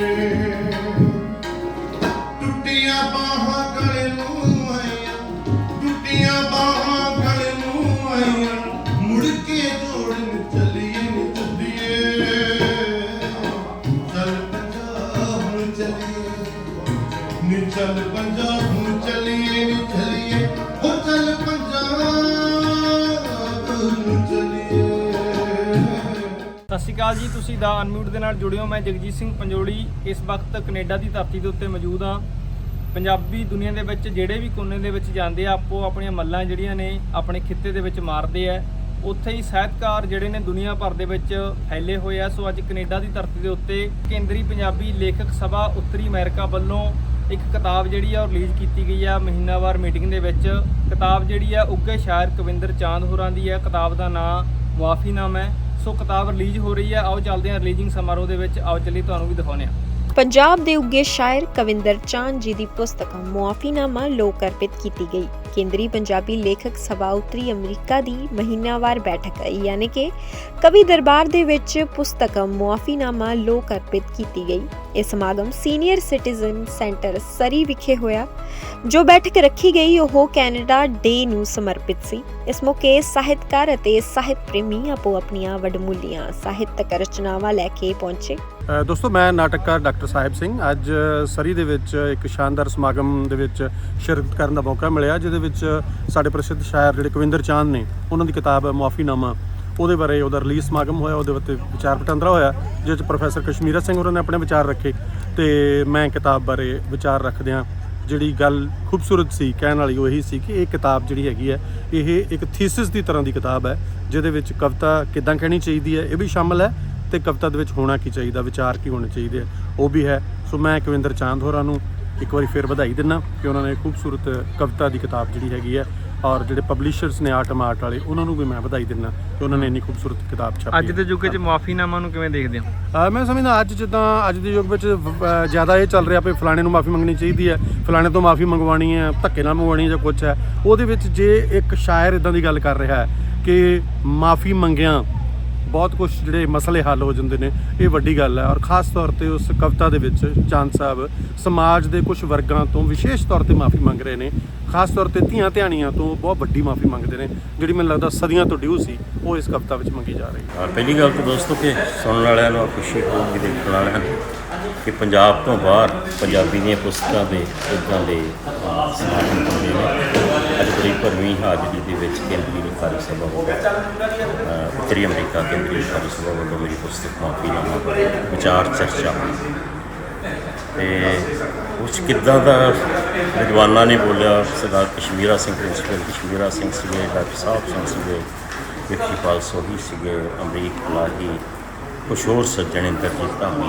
ਨੇ ਟੁੱਟੀਆਂ ਬਾਹਾਂ ਗਲੇ ਨੂੰ ਆਈਆਂ, ਟੁੱਟੀਆਂ ਬਾਹਾਂ ਗਲੇ ਨੂੰ ਆਈਆਂ। ਮੁੜ ਕੇ ਜੋੜਨ ਚਲੀਏ ਨੀ ਚੱਲ ਪੰਜਾਬ ਨੂੰ ਚਲੀਏ। ਨੀ ਪੰਜਾਬ ਨੂੰ ਚਲੀਏ ਨੀ ਸਤਿ ਸ਼੍ਰੀ ਅਕਾਲ ਜੀ, ਤੁਸੀਂ ਦਾ ਅਨਮਿਊਟ ਦੇ ਨਾਲ ਜੁੜੇ ਹੋ। ਮੈਂ ਜਗਜੀਤ ਸਿੰਘ ਪੰਜੋਲੀ, ਇਸ ਵਕਤ ਕੈਨੇਡਾ ਦੀ ਧਰਤੀ ਦੇ ਉੱਤੇ ਮੌਜੂਦ ਹਾਂ। ਪੰਜਾਬੀ ਦੁਨੀਆ ਦੇ ਵਿੱਚ ਜਿਹੜੇ ਵੀ ਕੋਨੇ ਦੇ ਵਿੱਚ ਜਾਂਦੇ ਆ, ਆਪੋ ਆਪਣੀਆਂ ਮੱਲਾਂ ਜਿਹੜੀਆਂ ਨੇ, ਆਪਣੇ ਖਿੱਤੇ ਦੇ ਵਿੱਚ ਮਾਰਦੇ ਆ। ਉੱਥੇ ਹੀ ਸਾਹਿਤਕਾਰ ਜਿਹੜੇ ਨੇ ਦੁਨੀਆ ਭਰ ਦੇ ਵਿੱਚ ਫੈਲੇ ਹੋਏ ਆ। ਸੋ ਅੱਜ ਕੈਨੇਡਾ ਦੀ ਧਰਤੀ ਦੇ ਉੱਤੇ ਕੇਂਦਰੀ ਪੰਜਾਬੀ ਲੇਖਕ ਸਭਾ ਉੱਤਰੀ ਅਮਰੀਕਾ ਵੱਲੋਂ ਇੱਕ ਕਿਤਾਬ ਜਿਹੜੀ ਆ ਉਹ ਰਿਲੀਜ਼ ਕੀਤੀ ਗਈ ਆ, ਮਹੀਨਾਵਾਰ ਮੀਟਿੰਗ ਦੇ ਵਿੱਚ। ਕਿਤਾਬ ਜਿਹੜੀ ਆ ਉੱਗੇ ਸ਼ਾਇਰ ਕਵਿੰਦਰ ਚਾਂਦ ਹੋਰਾਂ ਦੀ ਹੈ ਕਿਤਾਬ ਦਾ ਨਾਮ ਮੁਆਫੀਨਾਮਾ ਹੈ। ਸੋ ਕਿਤਾਬ ਰਿਲੀਜ਼ ਹੋ ਰਹੀ ਹੈ। ਆਓ ਚੱਲਦੇ ਹਾਂ ਰਿਲੀਜ਼ਿੰਗ ਸਮਾਰੋਹ ਦੇ ਵਿੱਚ। ਆਓ ਚੱਲੀ ਤੁਹਾਨੂੰ ਵੀ ਦਿਖਾਉਂਦੇ ਹਾਂ। ਪੰਜਾਬ ਦੇ ਉੱਗੇ ਸ਼ਾਇਰ ਕਵਿੰਦਰ ਚਾਂਦ ਜੀ ਦੀ ਪੁਸਤਕ ਮੁਆਫੀਨਾਮਾ ਲੋਕ ਅਰਪਿਤ ਕੀਤੀ ਗਈ। ਕੇਂਦਰੀ ਪੰਜਾਬੀ ਲੇਖਕ ਸਭਾ ਉੱਤਰੀ ਅਮਰੀਕਾ ਦੀ ਮਹੀਨਾਵਾਰ ਬੈਠਕ ਯਾਨੀ ਕਿ ਕਵੀ ਦਰਬਾਰ ਦੇ ਵਿੱਚ ਪੁਸਤਕ ਮੁਆਫੀਨਾਮਾ ਲੋਕ ਅਰਪਿਤ ਕੀਤੀ ਗਈ। ਇਹ ਸਮਾਗਮ ਸੀਨੀਅਰ ਸਿਟੀਜ਼ਨ ਸੈਂਟਰ ਸਰੀ ਵਿਖੇ ਹੋਇਆ। ਜੋ ਬੈਠਕ ਰੱਖੀ ਗਈ, ਉਹ ਕੈਨੇਡਾ ਡੇ ਨੂੰ ਸਮਰਪਿਤ ਸੀ। ਇਸ ਮੌਕੇ ਸਾਹਿਤਕਾਰ ਅਤੇ ਸਾਹਿਤ ਪ੍ਰੇਮੀ ਆਪੋ ਆਪਣੀਆਂ ਵਡਮੁੱਲੀਆਂ ਸਾਹਿਤਕ ਰਚਨਾਵਾਂ ਲੈ ਕੇ ਪਹੁੰਚੇ। ਦੋਸਤੋ, ਮੈਂ ਨਾਟਕਕਾਰ ਡਾਕਟਰ ਸਾਹਿਬ ਸਿੰਘ। ਅੱਜ ਸਰੀ ਦੇ ਵਿੱਚ ਇੱਕ ਸ਼ਾਨਦਾਰ ਸਮਾਗਮ ਦੇ ਵਿੱਚ ਸ਼ਿਰਕਤ ਕਰਨ ਦਾ ਮੌਕਾ ਮਿਲਿਆ, ਜਿਹਦੇ ਵਿੱਚ ਸਾਡੇ ਪ੍ਰਸਿੱਧ ਸ਼ਾਇਰ ਜਿਹੜੇ ਕਵਿੰਦਰ ਚਾਂਦ ਨੇ, ਉਹਨਾਂ ਦੀ ਕਿਤਾਬ ਮੁਆਫੀਨਾਮਾ ਉਹਦੇ ਬਾਰੇ ਉਹਦਾ ਰਿਲੀਜ਼ ਸਮਾਗਮ ਹੋਇਆ, ਉਹਦੇ ਉੱਤੇ ਵਿਚਾਰ ਵਟਾਂਦਰਾ ਹੋਇਆ, ਜਿਹਦੇ ਵਿੱਚ ਪ੍ਰੋਫੈਸਰ ਕਸ਼ਮੀਰਾ ਸਿੰਘ ਹੋਰਾਂ ਨੇ ਆਪਣੇ ਵਿਚਾਰ ਰੱਖੇ ਤੇ ਮੈਂ ਕਿਤਾਬ ਬਾਰੇ ਵਿਚਾਰ ਰੱਖਦਿਆਂ ਜਿਹੜੀ ਗੱਲ ਖੂਬਸੂਰਤ ਸੀ, ਕਹਿਣ ਵਾਲੀ ਉਹ ਇਹੀ ਸੀ ਕਿ ਇਹ ਕਿਤਾਬ ਜਿਹੜੀ ਹੈਗੀ ਹੈ, ਇਹ ਇੱਕ ਥੀਸਿਸ ਦੀ ਤਰ੍ਹਾਂ ਦੀ ਕਿਤਾਬ ਹੈ, ਜਿਹਦੇ ਵਿੱਚ ਕਵਿਤਾ ਕਿੱਦਾਂ ਕਹਿਣੀ ਚਾਹੀਦੀ ਹੈ, ਇਹ ਵੀ ਸ਼ਾਮਲ ਹੈ ਤੇ ਕਵਿਤਾ ਦੇ ਵਿੱਚ ਹੋਣਾ ਕੀ ਚਾਹੀਦਾ, ਵਿਚਾਰ ਕੀ ਹੋਣੇ ਚਾਹੀਦੇ ਆ, ਉਹ ਵੀ ਹੈ। ਸੋ ਮੈਂ ਕਵਿੰਦਰ ਚਾਂਦ ਹੋਰਾਂ ਨੂੰ ਇੱਕ ਵਾਰੀ ਫੇਰ ਵਧਾਈ ਦਿੰਦਾ ਕਿ ਉਹਨਾਂ ਨੇ ਖੂਬਸੂਰਤ ਕਵਿਤਾ ਦੀ ਕਿਤਾਬ ਜਿਹੜੀ ਹੈਗੀ ਹੈ ਔਰ ਜਿਹੜੇ ਪਬਲਿਸ਼ਰਸ ਨੇ ਆਰਟ ਮਾਰਟ ਵਾਲੇ ਉਹਨਾਂ ਨੂੰ ਵੀ ਮੈਂ ਵਧਾਈ ਦਿੰਦਾ ਕਿ ਉਹਨਾਂ ਨੇ ਇੰਨੀ ਖੂਬਸੂਰਤ ਕਿਤਾਬ ਛਾਪੀ ਅੱਜ। ਦੇ ਯੁੱਗ 'ਚ ਮੁਆਫੀਨਾਮਾ ਨੂੰ ਕਿਵੇਂ ਦੇਖਦੇ ਹੋ ਮੈਂ ਸਮਝਦਾ ਅੱਜ ਜਿੱਦਾਂ ਅੱਜ ਦੇ ਯੁੱਗ ਵਿੱਚ ਜ਼ਿਆਦਾ ਇਹ ਚੱਲ ਰਿਹਾ ਵੀ ਫਲਾਣੇ ਨੂੰ ਮਾਫੀ ਮੰਗਣੀ ਚਾਹੀਦੀ ਹੈ ਫਲਾਣੇ ਤੋਂ ਮਾਫੀ ਮੰਗਵਾਣੀ ਹੈ ਧੱਕੇ ਨਾਲ ਮੰਗਵਾਣੀ ਹੈ ਜਾਂ ਕੁਝ ਹੈ ਉਹਦੇ ਵਿੱਚ ਜੇ ਇੱਕ ਸ਼ਾਇਰ ਇਦਾਂ ਦੀ ਗੱਲ ਕਰ ਰਿਹਾ ਹੈ ਕਿ ਮਾਫੀ ਮੰਗਿਆਂ ਬਹੁਤ ਕੁਝ ਜਿਹੜੇ ਮਸਲੇ ਹੱਲ ਹੋ ਜਾਂਦੇ ਨੇ, ਇਹ ਵੱਡੀ ਗੱਲ ਹੈ। ਔਰ ਖਾਸ ਤੌਰ ਤੇ ਉਸ ਕਵਿਤਾ ਦੇ ਵਿੱਚ ਚੰਦ ਸਾਹਿਬ ਸਮਾਜ ਦੇ ਕੁਝ ਵਰਗਾਂ ਤੋਂ ਵਿਸ਼ੇਸ਼ ਤੌਰ ਤੇ ਮਾਫੀ ਮੰਗ ਰਹੇ ਨੇ। ਖਾਸ ਤੌਰ ਤੇ ਧੀਆਂ ਧਿਆਣੀਆਂ ਤੋਂ ਬਹੁਤ ਵੱਡੀ ਮਾਫੀ ਮੰਗਦੇ ਨੇ। ਜਿਹੜੀ ਮੈਨੂੰ ਲੱਗਦਾ ਸਦੀਆਂ ਤੋਂ ਡਿਊ ਸੀ, ਉਹ ਇਸ ਕਵਿਤਾ ਵਿੱਚ ਮੰਗੀ ਜਾ ਰਹੀ ਹੈ। ਪਹਿਲੀ ਗੱਲ ਤਾਂ ਦੋਸਤੋ ਕਿ ਸੁਣਨ ਵਾਲਿਆਂ ਨੂੰ ਖੁਸ਼ੀ ਹੋਊਗੀ ਦੇਖਣ ਵਾਲਿਆਂ ਨੂੰ ਕਿ ਪੰਜਾਬ ਤੋਂ ਬਾਹਰ ਪੰਜਾਬੀ ਦੀਆਂ ਪੁਸਤਕਾਂ ਦੇ ਇਦਾਂ ਦੇ ਸਮਾਗਮ ਹੁੰਦੇ ਨੇ। ਅੱਜ ਬੜੀ ਭਰਵੀਂ ਹਾਜ਼ਰੀ ਦੇ ਵਿੱਚ ਕੇਂਦਰੀ ਲਿਖਾਰੀ ਸਭਾ ਵੱਲੋਂ ਉੱਤਰੀ ਅਮਰੀਕਾ ਕੇਂਦਰੀ ਲਿਖਾਰੀ ਸਭਾ ਵੱਲੋਂ ਮੇਰੀ ਪੁਸਤਕ ਮਾਫੀਨਾਮਾ ਵਿਚਾਰ ਚਰਚਾ ਹੋਈ। ਤੇ ਉਸ ਕਿੱਦਾਂ ਦਾ ਵਿਦਵਾਨਾਂ ਨੇ ਬੋਲਿਆ? ਸਰਦਾਰ ਕਸ਼ਮੀਰਾ ਸਿੰਘ ਪ੍ਰਿੰਸੀਪਲ ਕਸ਼ਮੀਰਾ ਸਿੰਘ ਸੀਗੇ, ਡਾਕਟਰ ਸਾਹਿਬ ਸਿੰਘ ਸੀਗੇ ਵਿਕੀਪਾਲ ਸੋਹੀ ਸੀਗੇ, ਅਮਰੀਕ ਲਾਹੀ ਕੁਛ ਹੋਰ ਸੱਜਣ ਇੰਦਰਜੀਤ ਧਾਮੀ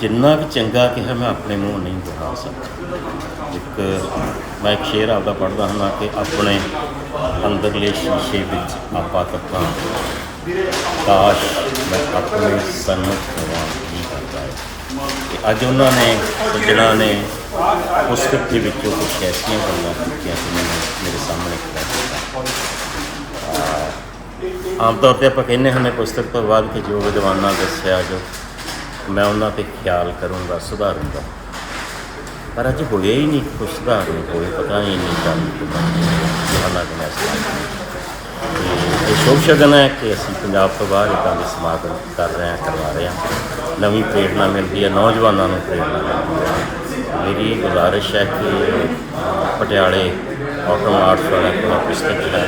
ਜਿੰਨਾ ਵੀ ਚੰਗਾ ਕਿਹਾ ਮੈਂ ਆਪਣੇ ਮੂੰਹ ਨਹੀਂ ਦੁਹਰਾ ਸਕਦਾ। ਇੱਕ ਮੈਂ ਇੱਕ ਸ਼ੇਰ ਆਪਦਾ ਪੜ੍ਹਦਾ ਹੁੰਦਾ ਕਿ ਆਪਣੇ ਅੰਦਰਲੇ ਸ਼ੀਸ਼ੇ ਵਿੱਚ ਆਪਾ ਤੱਕਾਂ ਕਾਸ਼ ਮੈਂ ਆਪਣੇ ਸਨਮਤ ਹੋਵਾਂ ਨਹੀਂ ਕਰਦਾ ਹੈ। ਅੱਜ ਉਹਨਾਂ ਨੇ, ਸੱਜਣਾ ਨੇ ਉਸ ਦੇ ਵਿੱਚੋਂ ਕੁਝ ਐਸੀਆਂ ਗੱਲਾਂ ਕੀਤੀਆਂ ਕਿ ਮੈਨੂੰ ਮੇਰੇ ਸਾਹਮਣੇ ਖੜਾ ਕੀਤਾ। ਆਮ ਤੌਰ ਤੇ ਆਪਾਂ ਕਹਿੰਦੇ ਹੁੰਦੇ ਪੁਸਤਕ ਤੋਂ ਬਾਅਦ ਕਿ ਜੋ ਵਿਦਵਾਨਾਂ ਦੱਸਿਆ ਜੋ ਮੈਂ ਉਹਨਾਂ ਤੇ ਖਿਆਲ ਕਰੂੰਗਾ, ਸੁਧਾਰੂੰਗਾ। ਪਰ ਅੱਜ ਹੋਇਆ ਹੀ ਨਹੀਂ ਕੁਛ ਸੁਧਾਰ ਨਹੀਂ ਹੋਏ, ਪਤਾ ਹੀ ਨਹੀਂ ਚੱਲ ਜਹਾਨਾ ਦੇ ਨੈਸਲਾ ਤੇ ਇਹ ਸ਼ੁਭ ਸ਼ਗਨ ਹੈ ਕਿ ਅਸੀਂ ਪੰਜਾਬ ਤੋਂ ਬਾਹਰ ਇਦਾਂ ਦੇ ਸਮਾਗਮ ਕਰ ਰਹੇ ਹਾਂ, ਕਰਵਾ ਰਹੇ ਹਾਂ। ਨਵੀਂ ਪ੍ਰੇਰਣਾ ਮਿਲਦੀ ਹੈ, ਨੌਜਵਾਨਾਂ ਨੂੰ ਪ੍ਰੇਰਣਾ ਮਿਲਦੀ ਹੈ। ਮੇਰੀ ਗੁਜ਼ਾਰਿਸ਼ ਹੈ ਕਿ ਪਟਿਆਲੇ ਆਟੋ ਆਰਟਸ ਵਾਲਾ ਪੁਸਤਕ ਹੈ,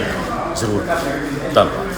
ਜ਼ਰੂਰ ਧੰਨਵਾਦ।